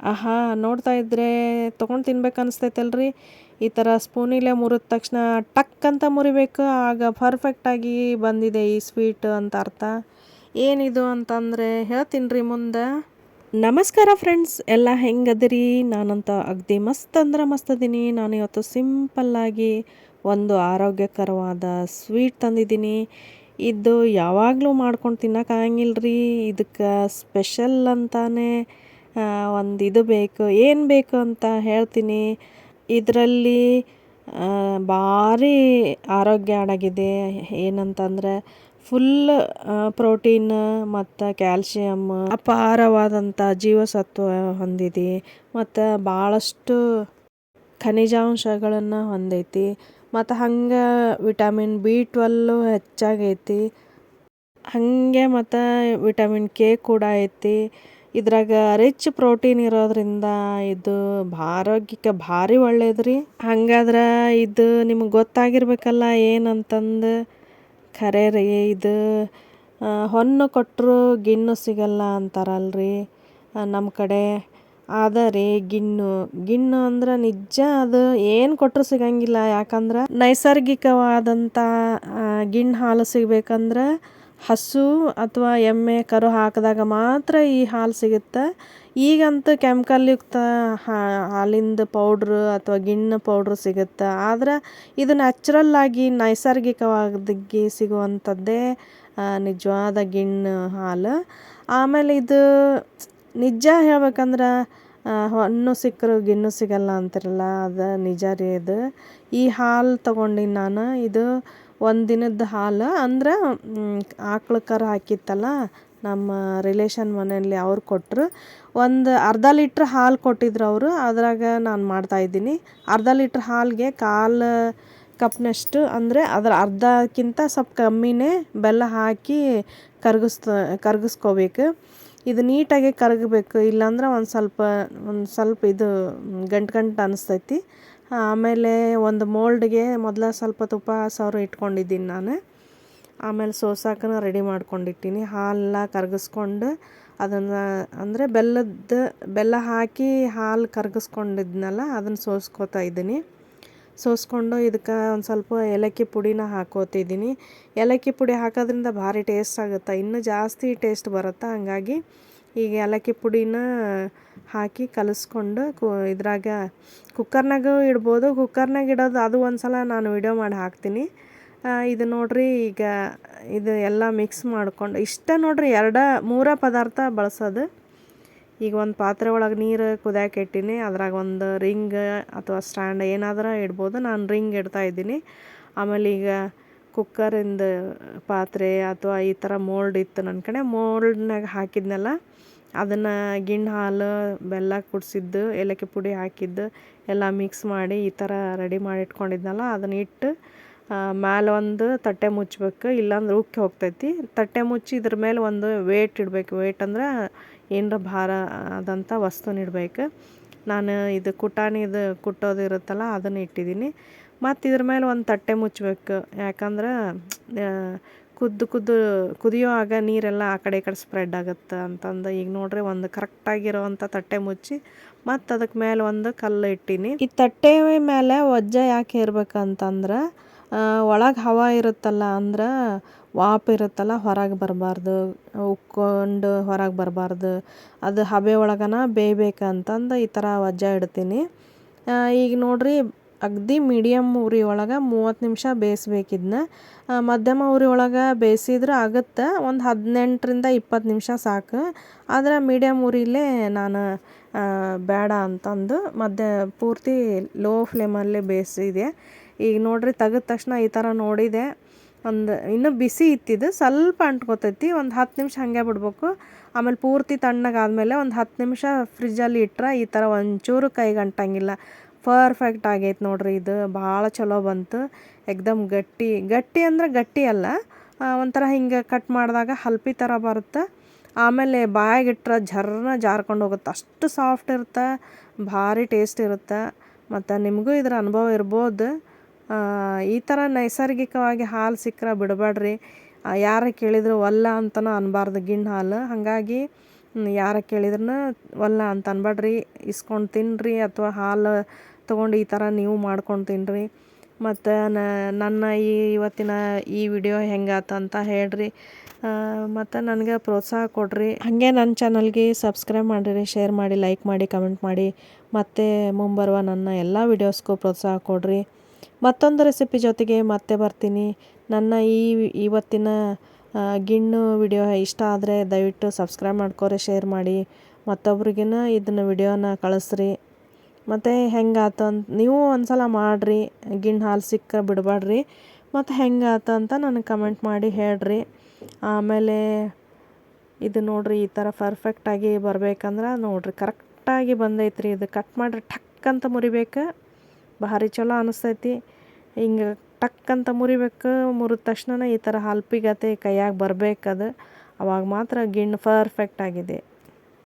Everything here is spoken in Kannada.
ಆಹಾ, ನೋಡ್ತಾ ಇದ್ರೆ ತೊಗೊಂಡು ತಿನ್ಬೇಕು ಅನಿಸ್ತೈತಲ್ರಿ. ಈ ಥರ ಸ್ಪೂನಿಲೇ ಮುರಿದ ತಕ್ಷಣ ಟಕ್ ಅಂತ ಮುರಿಬೇಕು, ಆಗ ಪರ್ಫೆಕ್ಟಾಗಿ ಬಂದಿದೆ ಈ ಸ್ವೀಟ್ ಅಂತ ಅರ್ಥ. ಏನಿದು ಅಂತಂದರೆ ಹೇಳ್ತೀನಿ ರೀ ಮುಂದೆ. ನಮಸ್ಕಾರ ಫ್ರೆಂಡ್ಸ್ ಎಲ್ಲ ಹೆಂಗದಿರಿ? ನಾನಂತ ಅಗ್ದಿ ಮಸ್ತ್ ಅಂದ್ರೆ ಮಸ್ತ್ ಅದೀನಿ. ನಾನು ಇವತ್ತು ಸಿಂಪಲ್ಲಾಗಿ ಒಂದು ಆರೋಗ್ಯಕರವಾದ ಸ್ವೀಟ್ ತಂದಿದ್ದೀನಿ. ಇದು ಯಾವಾಗಲೂ ಮಾಡ್ಕೊಂಡು ತಿನ್ನೋಕ್ಕಾಗಿಲ್ಲ ರೀ ಇದಕ್ಕೆ ಸ್ಪೆಷಲ್ ಅಂತಾನೆ. ಒಂದು ಇದು ಬೇಕು, ಏನು ಬೇಕು ಅಂತ ಹೇಳ್ತೀನಿ. ಇದರಲ್ಲಿ ಭಾರಿ ಆರೋಗ್ಯ ಅಡಗಿದೆ ಏನಂತಂದ್ರೆ ಫುಲ್ ಪ್ರೋಟೀನ್ ಮತ್ತು ಕ್ಯಾಲ್ಶಿಯಮ್ ಅಪಾರವಾದಂಥ ಜೀವಸತ್ವ ಹೊಂದಿದೆ. ಮತ್ತು ಭಾಳಷ್ಟು ಖನಿಜಾಂಶಗಳನ್ನು ಹೊಂದೈತಿ. ಮತ್ತು ಹಂಗೆ ವಿಟಮಿನ್ ಬಿ ಟ್ವೆಲ್ಲು ಹೆಚ್ಚಾಗೈತಿ. ಹಾಗೆ ಮತ್ತು ವಿಟಮಿನ್ ಕೆ ಕೂಡ ಐತಿ. ಇದ್ರಾಗ ರಿಚ್ ಪ್ರೋಟೀನ್ ಇರೋದ್ರಿಂದ ಇದು ಆರೋಗ್ಯಕ್ಕೆ ಭಾರಿ ಒಳ್ಳೇದು ರೀ ಹಂಗಾದ್ರೆ ಇದು ನಿಮ್ಗೆ ಗೊತ್ತಾಗಿರ್ಬೇಕಲ್ಲ ಏನಂತಂದು. ಖರೆ ರೀ ಇದು ಹೊನ್ನು ಕೊಟ್ಟರು ಗಿಣ್ಣು ಸಿಗಲ್ಲ ಅಂತಾರಲ್ರಿ. ನಮ್ಮ ಕಡೆ ಅದ ರೀ ಗಿಣ್ಣು. ಗಿಣ್ಣು ಅಂದ್ರೆ ನಿಜ ಅದು ಏನು ಕೊಟ್ಟರು ಸಿಗಂಗಿಲ್ಲ. ಯಾಕಂದ್ರೆ ನೈಸರ್ಗಿಕವಾದಂಥ ಗಿಣ್ಣು ಹಾಲು ಸಿಗ್ಬೇಕಂದ್ರೆ ಹಸು ಅಥವಾ ಎಮ್ಮೆ ಕರು ಹಾಕಿದಾಗ ಮಾತ್ರ ಈ ಹಾಲು ಸಿಗುತ್ತೆ. ಈಗಂತೂ ಕೆಮಿಕಲ್ಯುಕ್ತ ಹಾಲಿಂದು ಪೌಡ್ರು ಅಥವಾ ಗಿಣ್ಣು ಪೌಡ್ರ್ ಸಿಗುತ್ತೆ. ಆದ್ರೆ ಇದು ನ್ಯಾಚುರಲ್ಲಾಗಿ ನೈಸರ್ಗಿಕವಾಗಿ ಸಿಗುವಂಥದ್ದೇ ನಿಜವಾದ ಗಿಣ್ಣು ಹಾಲು. ಆಮೇಲೆ ಇದು ನಿಜ ಹೇಳ್ಬೇಕಂದ್ರೆ ಹಣ್ಣು ಸಿಕ್ಕರು ಗಿಣ್ಣು ಸಿಗಲ್ಲ ಅಂತಿರಲ್ಲ, ಅದು ನಿಜ ರೀ ಇದು. ಈ ಹಾಲು ತೊಗೊಂಡಿನಿ ನಾನು, ಇದು ಒಂದು ದಿನದ ಹಾಲು ಅಂದ್ರೆ ಆಕಳು ಕರು ಹಾಕಿತ್ತಲ್ಲ, ನಮ್ಮ ರಿಲೇಷನ್ ಮನೆಯಲ್ಲಿ ಅವ್ರು ಕೊಟ್ಟರು ಒಂದು ಅರ್ಧ ಲೀಟ್ರ್ ಹಾಲು ಕೊಟ್ಟಿದ್ರು ಅವರು, ಅದ್ರಾಗ ನಾನು ಮಾಡ್ತಾಯಿದ್ದೀನಿ ಅರ್ಧ ಲೀಟ್ರ್ ಹಾಲಿಗೆ ಕಾಲು ಕಪ್ನಷ್ಟು, ಅಂದರೆ ಅದರ ಅರ್ಧಕ್ಕಿಂತ ಸ್ವಲ್ಪ ಕಮ್ಮಿನೇ ಬೆಲ್ಲ ಹಾಕಿ ಕರ್ಗಿಸ್ ಕರಗಿಸ್ಕೋಬೇಕು. ಇದು ನೀಟಾಗಿ ಕರಗಬೇಕು, ಇಲ್ಲಾಂದ್ರೆ ಒಂದು ಸ್ವಲ್ಪ ಒಂದು ಸ್ವಲ್ಪ ಇದು ಗಂಟು ಗಂಟು ಅನಿಸ್ತೈತಿ. ಆಮೇಲೆ ಒಂದು ಮೋಲ್ಡ್ಗೆ ಮೊದಲ ಸ್ವಲ್ಪ ತುಪ್ಪ ಸವರಿ ಇಟ್ಕೊಂಡಿದ್ದೀನಿ ನಾನು. ಆಮೇಲೆ ಸೋಸಾಕನ ರೆಡಿ ಮಾಡ್ಕೊಂಡಿಟ್ಟೀನಿ. ಹಾಲೆಲ್ಲ ಕರಗಿಸ್ಕೊಂಡು ಅದನ್ನು ಅಂದರೆ ಬೆಲ್ಲದ, ಬೆಲ್ಲ ಹಾಕಿ ಹಾಲು ಕರಗಿಸ್ಕೊಂಡಿದ್ನಲ್ಲ, ಅದನ್ನು ಸೋಸ್ಕೋತಾ ಇದ್ದೀನಿ. ಸೋಸ್ಕೊಂಡು ಇದಕ್ಕೆ ಒಂದು ಸ್ವಲ್ಪ ಏಲಕ್ಕಿ ಪುಡಿನ ಹಾಕೋತಿದ್ದೀನಿ. ಏಲಕ್ಕಿ ಪುಡಿ ಹಾಕೋದ್ರಿಂದ ಭಾರಿ ಟೇಸ್ಟ್ ಆಗುತ್ತೆ? ಇನ್ನೂ ಜಾಸ್ತಿ ಟೇಸ್ಟ್ ಬರುತ್ತೆ? ಹಂಗಾಗಿ ಈಗ ಏಲಕ್ಕಿ ಪುಡಿನ ಹಾಕಿ ಕಲಿಸ್ಕೊಂಡು ಕು ಇದ್ರಾಗ ಕುಕ್ಕರ್ನಾಗ ಇಡ್ಬೋದು. ಕುಕ್ಕರ್ನಾಗ ಇಡೋದು ಅದು ಒಂದು ಸಲ ನಾನು ವಿಡಿಯೋ ಮಾಡಿ ಹಾಕ್ತೀನಿ. ಇದು ನೋಡಿರಿ ಈಗ ಇದು ಎಲ್ಲ ಮಿಕ್ಸ್ ಮಾಡ್ಕೊಂಡು ಇಷ್ಟ ನೋಡಿರಿ ಎರಡ ಮೂರ ಪದಾರ್ಥ ಬಳಸೋದು. ಈಗ ಒಂದು ಪಾತ್ರೆ ಒಳಗೆ ನೀರು ಕುದಿಯಕ್ಕೆ ಇಟ್ಟೀನಿ. ಅದ್ರಾಗ ಒಂದು ರಿಂಗ್ ಅಥವಾ ಸ್ಟ್ಯಾಂಡ್ ಏನಾದರೂ ಇಡ್ಬೋದು. ನಾನು ರಿಂಗ್ ಇಡ್ತಾ ಇದ್ದೀನಿ. ಆಮೇಲೆ ಈಗ ಕುಕ್ಕರಿಂದ ಪಾತ್ರೆ ಅಥವಾ ಈ ಥರ ಮೋಲ್ಡ್ ಇತ್ತು ನನ್ನ ಕಡೆ ಮೋಲ್ಡ್ನಾಗ ಹಾಕಿದ್ನಲ್ಲ ಅದನ್ನು ಗಿಣ್ಣು, ಹಾಲು ಬೆಲ್ಲ ಕುಡಿಸಿದ್ದು, ಏಲಕ್ಕಿ ಪುಡಿ ಹಾಕಿದ್ದು ಎಲ್ಲ ಮಿಕ್ಸ್ ಮಾಡಿ ಈ ಥರ ರೆಡಿ ಮಾಡಿ ಇಟ್ಕೊಂಡಿದ್ನಲ್ಲ, ಅದನ್ನ ಇಟ್ಟು ಮೇಲೆ ಒಂದು ತಟ್ಟೆ ಮುಚ್ಚಬೇಕು ಇಲ್ಲಾಂದ್ರೆ ಉಕ್ಕಿ ಹೋಗ್ತೈತಿ. ತಟ್ಟೆ ಮುಚ್ಚಿ ಇದ್ರ ಮೇಲೆ ಒಂದು ವೇಟ್ ಇಡಬೇಕು. ವೇಟ್ ಅಂದ್ರೆ ಏನರ ಭಾರ ಆದಂಥ ವಸ್ತುನ ಇಡ್ಬೇಕು. ನಾನು ಇದು ಕುಟಾಣಿದು ಕುಟ್ಟೋದು ಇರುತ್ತಲ್ಲ, ಅದನ್ನು ಇಟ್ಟಿದ್ದೀನಿ. ಮತ್ತು ಇದ್ರ ಮೇಲೆ ಒಂದು ತಟ್ಟೆ ಮುಚ್ಚಬೇಕು ಯಾಕಂದ್ರೆ ಕುದ್ದು ಕುದ್ದು ಕುದಿಯುವಾಗ ನೀರೆಲ್ಲ ಆ ಕಡೆ ಈ ಕಡೆ ಸ್ಪ್ರೆಡ್ ಆಗುತ್ತೆ ಅಂತಂದು. ಈಗ ನೋಡ್ರಿ, ಒಂದು ಕರೆಕ್ಟಾಗಿರೋವಂಥ ತಟ್ಟೆ ಮುಚ್ಚಿ, ಮತ್ತು ಅದಕ್ಕೆ ಮೇಲೆ ಒಂದು ಕಲ್ಲು ಇಟ್ಟೀನಿ. ಈ ತಟ್ಟೆ ಮೇಲೆ ವಜ್ಜ ಯಾಕೆ ಇರ್ಬೇಕಂತಂದ್ರೆ ಒಳಗೆ ಹವಾ ಇರುತ್ತಲ್ಲ, ಅಂದ್ರೆ ವಾಪ್ ಇರುತ್ತಲ್ಲ, ಹೊರಗೆ ಬರಬಾರ್ದು, ಉಕ್ಕೊಂಡು ಹೊರಗೆ ಬರಬಾರ್ದು. ಅದು ಹಬೆ ಒಳಗನ ಬೇಯ್ಬೇಕಂತಂದು ಈ ಥರ ವಜ್ಜ ಇಡ್ತೀನಿ. ಈಗ ನೋಡಿರಿ, ಅಗ್ದಿ ಮೀಡಿಯಮ್ ಉರಿ ಒಳಗೆ ಮೂವತ್ತು ನಿಮಿಷ ಬೇಯಿಸ್ಬೇಕಿದ್ನ. ಮಧ್ಯಮ ಉರಿ ಒಳಗೆ ಬೇಯಿಸಿದ್ರೆ ಆಗುತ್ತೆ, ಒಂದು ಹದಿನೆಂಟರಿಂದ ಇಪ್ಪತ್ತು ನಿಮಿಷ ಸಾಕು. ಆದರೆ ಮೀಡಿಯಮ್ ಉರಿಲೇ ನಾನು ಬೇಡ ಅಂತಂದು ಮಧ್ಯ, ಪೂರ್ತಿ ಲೋ ಫ್ಲೇಮಲ್ಲೇ ಬೇಯಿಸಿದೆ. ಈಗ ನೋಡಿರಿ, ತೆಗೆದ ತಕ್ಷಣ ಈ ಥರ ನೋಡಿದೆ. ಒಂದು ಇನ್ನೂ ಬಿಸಿ ಇತ್ತಿದ್ದು ಸ್ವಲ್ಪ ಅಂಟ್ಕೋತೈತಿ, ಒಂದು ಹತ್ತು ನಿಮಿಷ ಹಾಗೆ ಬಿಡ್ಬೇಕು. ಆಮೇಲೆ ಪೂರ್ತಿ ತಣ್ಣಗಾದಮೇಲೆ ಒಂದು ಹತ್ತು ನಿಮಿಷ ಫ್ರಿಜ್ಜಲ್ಲಿ ಇಟ್ಟರೆ ಈ ಥರ ಒಂಚೂರು ಕೈಗೆ ಅಂಟಂಗಿಲ್ಲ ಪರ್ಫೆಕ್ಟ್ ಆಗೈತೆ ನೋಡ್ರಿ ಇದು, ಭಾಳ ಚಲೋ ಬಂತು. ಎಕ್ದಮ್ ಗಟ್ಟಿ ಗಟ್ಟಿ ಅಂದ್ರೆ ಗಟ್ಟಿ ಅಲ್ಲ ಒಂಥರ ಹಿಂಗೆ ಕಟ್ ಮಾಡಿದಾಗ ಹಲ್ಪಿ ಥರ ಬರುತ್ತೆ. ಆಮೇಲೆ ಬಾಯಾಗಿಟ್ರೆ ಜರ್ನ ಜಾರ್ಕೊಂಡು ಹೋಗುತ್ತೆ. ಅಷ್ಟು ಸಾಫ್ಟ್ ಇರುತ್ತೆ, ಭಾರಿ ಟೇಸ್ಟ್ ಇರುತ್ತೆ. ಮತ್ತು ನಿಮಗೂ ಇದರ ಅನುಭವ ಇರ್ಬೋದು. ಈ ಥರ ನೈಸರ್ಗಿಕವಾಗಿ ಹಾಲು ಸಿಕ್ಕರೆ ಬಿಡಬೇಡ್ರಿ ಯಾರು ಕೇಳಿದ್ರು ಒಲ್ಲ ಅಂತನೂ ಅನ್ಬಾರ್ದು ಗಿಣ್ಣು ಹಾಲು. ಹಾಗಾಗಿ ಯಾರ ಕೇಳಿದ್ರೂ ಒಲ್ಲ ಅಂತ ಅನ್ಬೇಡ್ರಿ ಇಸ್ಕೊಂಡು ತಿನ್ನಿರಿ ಅಥವಾ ಹಾಲು ತೊಗೊಂಡು ಈ ಥರ ನೀವು ಮಾಡ್ಕೊಂಡು ತಿನ್ನಿರಿ ಮತ್ತು ನನ್ನ ಈ ಇವತ್ತಿನ ಈ ವಿಡಿಯೋ ಹೆಂಗಾತ ಅಂತ ಹೇಳ್ರಿ. ಮತ್ತು ನನಗೆ ಪ್ರೋತ್ಸಾಹ ಕೊಡ್ರಿ. ಹಾಗೆ ನನ್ನ ಚಾನಲ್ಗೆ ಸಬ್ಸ್ಕ್ರೈಬ್ ಮಾಡಿರಿ, ಶೇರ್ ಮಾಡಿ, ಲೈಕ್ ಮಾಡಿ, ಕಮೆಂಟ್ ಮಾಡಿ. ಮತ್ತು ಮುಂಬರುವ ನನ್ನ ಎಲ್ಲ ವಿಡಿಯೋಸ್ಗೂ ಪ್ರೋತ್ಸಾಹ ಕೊಡಿರಿ. ಮತ್ತೊಂದು ರೆಸಿಪಿ ಜೊತೆಗೆ ಮತ್ತೆ ಬರ್ತೀನಿ. ನನ್ನ ಈ ಇವತ್ತಿನ ಗಿಣ್ಣು ವಿಡಿಯೋ ಇಷ್ಟ ಆದರೆ ದಯವಿಟ್ಟು ಸಬ್ಸ್ಕ್ರೈಬ್ ಮಾಡ್ಕೊರಿ ಶೇರ್ ಮಾಡಿ. ಮತ್ತೊಬ್ರಿಗಿನ ಇದನ್ನ ವಿಡಿಯೋನ ಕಳಿಸ್ರಿ. ಮತ್ತು ಹೆಂಗಾತು ಅಂತ ನೀವು ಒಂದ್ಸಲ ಮಾಡಿರಿ. ಗಿಣ್ಣು ಹಾಲು ಸಿಕ್ಕ ಬಿಡಬೇಡ್ರಿ ಮತ್ತು ಹೆಂಗಾತು ಅಂತ ನನಗೆ ಕಮೆಂಟ್ ಮಾಡಿ ಹೇಳ್ರಿ. ಆಮೇಲೆ ಇದು ನೋಡ್ರಿ, ಈ ಥರ ಪರ್ಫೆಕ್ಟಾಗಿ ಬರಬೇಕಂದ್ರೆ ನೋಡ್ರಿ ಕರೆಕ್ಟಾಗಿ ಬಂದೈತ್ರಿ. ಇದು ಕಟ್ ಮಾಡಿರಿ ಠಕ್ ಅಂತ ಮುರಿಬೇಕು. ಭಾರಿ ಚಲೋ ಅನಿಸ್ತೈತಿ. ಹಿಂಗೆ ಟಕ್ ಅಂತ ಮುರಿಬೇಕು, ಮುರಿದ ತಕ್ಷಣನೇ ಈ ಥರ ಹಲ್ಪಿಗತೆ ಕೈಯಾಗೆ ಬರಬೇಕದು ಅವಾಗ ಮಾತ್ರ ಗಿಣ್ಣು ಪರ್ಫೆಕ್ಟ್ ಆಗಿದೆ.